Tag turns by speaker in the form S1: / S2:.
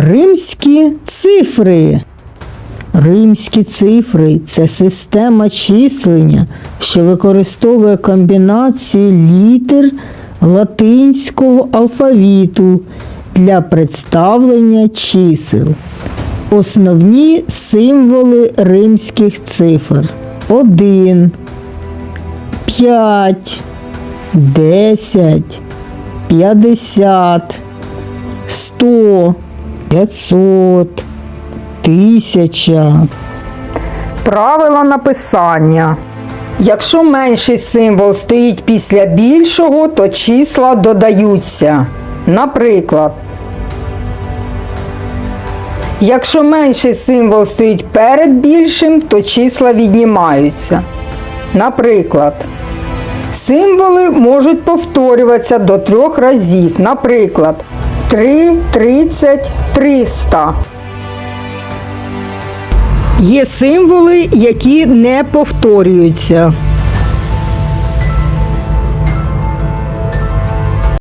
S1: Римські цифри. Римські цифри це система числення, що використовує комбінацію літер латинського алфавіту для представлення чисел. Основні символи римських цифр 1, 5, 10, 50, 100, 500, 1000. Правила написання. Якщо менший символ стоїть після більшого, то числа додаються. Наприклад, якщо менший символ стоїть перед більшим, то числа віднімаються. Наприклад, символи можуть повторюватися до трьох разів. Наприклад, 3, 30, 300. Є символи, які не повторюються.